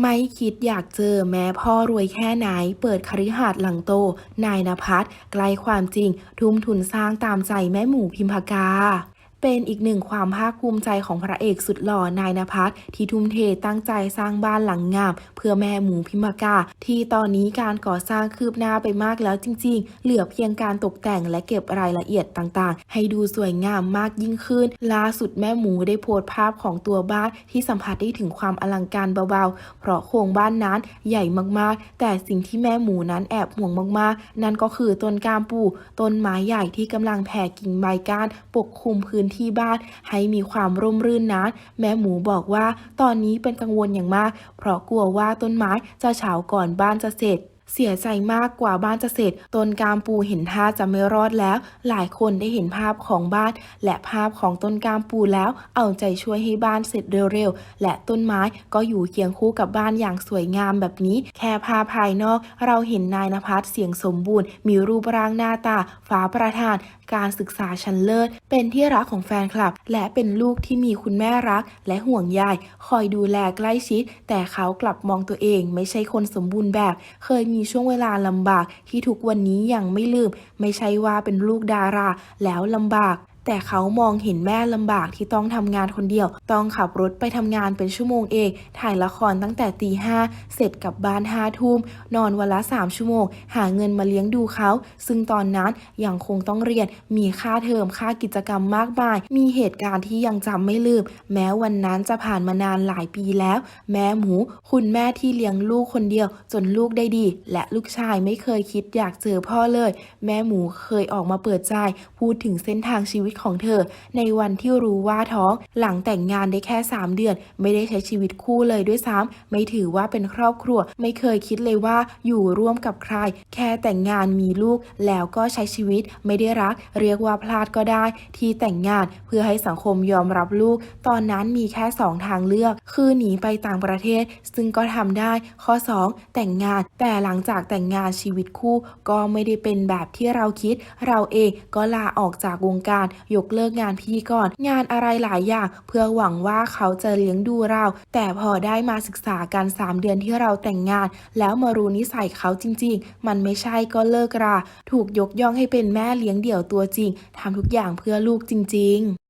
ไม่คิดอยากเจอแม้พ่อรวยแค่ไหน เปิดคฤหาสน์หลังโต นายนภัสไกลความจริง ทุ่มทุนสร้างตามใจแม่หมูพิมพากา เป็นอีกหนึ่งความภาคภูมิใจของพระเอกสุดหล่อนายนภัสที่ทุ่มเทตั้งใจสร้างบ้านหลังงาม เพื่อแม่หมูพิมพากา ที่ตอนนี้การก่อสร้างคืบหน้าไปมากแล้วจริง ๆ เหลือเพียงการตกแต่งและเก็บรายละเอียดต่างๆ ให้ดูสวยงามมากยิ่งขึ้น ล่าสุดแม่หมูได้โพสต์ภาพของตัวบ้านที่สัมผัสได้ถึงความอลังการเบาๆ เพราะโครงบ้านนั้นใหญ่มากๆ แต่สิ่งที่แม่หมูนั้นแอบห่วงมากๆ นั่นก็คือต้นกามปูต้นไม้ใหญ่ที่กำลังแผ่กิ่งใบก้านปกคลุมพื้นที่บ้านให้มีความร่มรื่นนั้นแม่หมูบอกว่าตอนนี้เป็นกังวลอย่างมาก เพราะกลัวว่าต้นไม้จะเฉาก่อนบ้านจะเสร็จ เสียใจมากกว่าบ้านจะเสร็จต้นกามปูเห็นท่าจะไม่รอดแล้ว หลายคนได้เห็นภาพของบ้าน และภาพของต้นกามปูแล้ว เอาใจช่วยให้บ้านเสร็จเร็วๆ และต้นไม้ก็อยู่เคียงคู่กับบ้านอย่างสวยงามแบบนี้ แค่ภาพภายนอก เราเห็นนายนภัสเสียงสมบูรณ์ มีรูปร่างหน้าตาฟ้าประทาน การศึกษาชั้นเลิศ เป็นที่รักของแฟนคลับ และเป็นลูกที่มีคุณแม่รัก และห่วงใยคอยดูแลใกล้ชิด แต่เขากลับมองตัวเองไม่ใช่คนสมบูรณ์แบบ เคยมีีช่วงเวลาลำบากที่ทุกวันนี้ยังไม่ลืม ไม่ใช่ว่าเป็นลูกดารา แล้วลำบาก แต่เขามองเห็นแม่ลำบากที่ต้องทำงานคนเดียว ต้องขับรถไปทำงานเป็นชั่วโมงเอง ถ่ายละครตั้งแต่ตีห้าเสร็จกลับบ้านห้าทุ่มนอนวันละสามชั่วโมง หาเงินมาเลี้ยงดูเขา ซึ่งตอนนั้นยังคงต้องเรียนมีค่าเทอมค่ากิจกรรมมากมาย มีเหตุการณ์ที่ยังจำไม่ลืม แม้วันนั้นจะผ่านมานานหลายปีแล้ว แม่หมู คุณแม่ที่เลี้ยงลูกคนเดียว จนลูกได้ดี และลูกชายไม่เคยคิดอยากเจอพ่อเลย แม่หมูเคยออกมาเปิดใจ พูดถึงเส้นทางชีวิตของเธอ ในวันที่รู้ว่าท้อง หลังแต่งงานได้แค่ 3 เดือน ไม่ได้ใช้ชีวิตคู่เลยด้วยซ้ำไม่ถือว่าเป็นครอบครัว ไม่เคยคิดเลยว่าอยู่ร่วมกับใคร แค่แต่งงานมีลูก แล้วก็ใช้ชีวิตไม่ได้รัก เรียกว่าพลาดก็ได้ ที่แต่งงานเพื่อให้สังคมยอมรับลูก ตอนนั้นมีแค่สองทางเลือกคือหนีไปต่างประเทศ ซึ่งก็ทำได้ ข้อ 2 แต่งงาน แต่หลังจากแต่งงานชีวิตคู่ ก็ไม่ได้เป็นแบบที่เราคิด เราเองก็ลาออกจากวงการ ยกเลิกงานพี่ก่อนงานอะไรหลายอย่าง เพื่อหวังว่าเขาจะเลี้ยงดูเรา แต่พอได้มาศึกษากัน 3 เดือนที่เราแต่งงาน แล้วมารู้นิสัยเขาจริง ๆ มันไม่ใช่ก็เลิกรา ถูกยกย่องให้เป็นแม่เลี้ยงเดี่ยวตัวจริง ทำทุกอย่างเพื่อลูกจริง ๆ